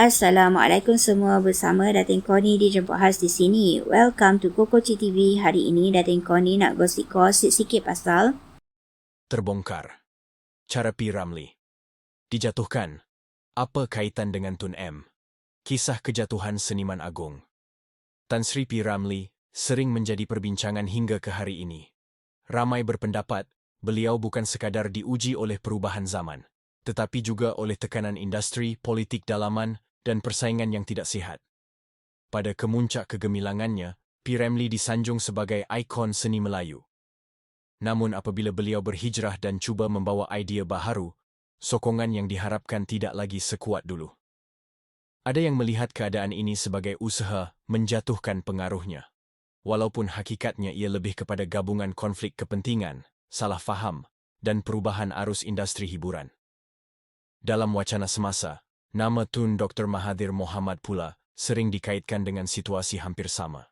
Assalamualaikum semua bersama Datin Koni di Jemput Khas di sini. Welcome to Koko TV. Hari ini Datin Koni nak gosip-gosip sikit pasal Terbongkar. Cara P. Ramli. Dijatuhkan. Apa kaitan dengan Tun M? Kisah kejatuhan seniman agung. Tan Sri P. Ramli sering menjadi perbincangan hingga ke hari ini. Ramai berpendapat beliau bukan sekadar diuji oleh perubahan zaman, tetapi juga oleh tekanan industri, politik dalaman dan persaingan yang tidak sihat. Pada kemuncak kegemilangannya, P. Ramlee disanjung sebagai ikon seni Melayu. Namun apabila beliau berhijrah dan cuba membawa idea baharu, sokongan yang diharapkan tidak lagi sekuat dulu. Ada yang melihat keadaan ini sebagai usaha menjatuhkan pengaruhnya. Walaupun hakikatnya ia lebih kepada gabungan konflik kepentingan, salah faham, dan perubahan arus industri hiburan. Dalam wacana semasa, Nama Tun Dr. Mahathir Mohamad pula sering dikaitkan dengan situasi hampir sama.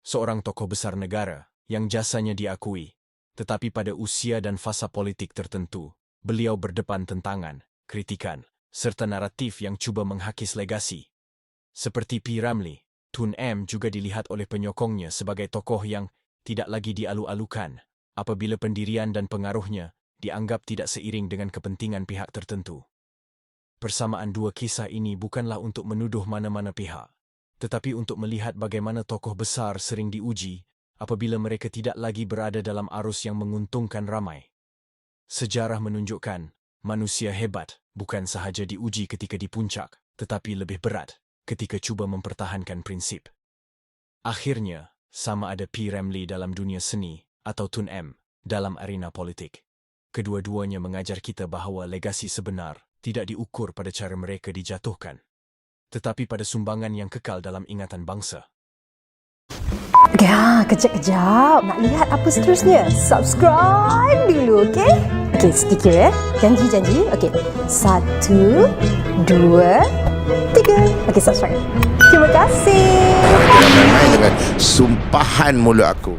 Seorang tokoh besar negara yang jasanya diakui, tetapi pada usia dan fasa politik tertentu, beliau berdepan tentangan, kritikan, serta naratif yang cuba menghakis legasi. Seperti P. Ramlee, Tun M juga dilihat oleh penyokongnya sebagai tokoh yang tidak lagi dialu-alukan apabila pendirian dan pengaruhnya dianggap tidak seiring dengan kepentingan pihak tertentu. Persamaan dua kisah ini bukanlah untuk menuduh mana-mana pihak, tetapi untuk melihat bagaimana tokoh besar sering diuji apabila mereka tidak lagi berada dalam arus yang menguntungkan ramai. Sejarah menunjukkan manusia hebat bukan sahaja diuji ketika di puncak, tetapi lebih berat ketika cuba mempertahankan prinsip. Akhirnya, sama ada P. Ramlee dalam dunia seni atau Tun M dalam arena politik. Kedua-duanya mengajar kita bahawa legasi sebenar tidak diukur pada cara mereka dijatuhkan, tetapi pada sumbangan yang kekal dalam ingatan bangsa. Ya, kejap-kejap. Nak lihat apa seterusnya? Subscribe dulu, okey? Okey, sedikit ya. Janji-janji. Okey. Satu, dua, tiga. Okey, subscribe. Terima kasih. Dengan sumpahan mulut aku.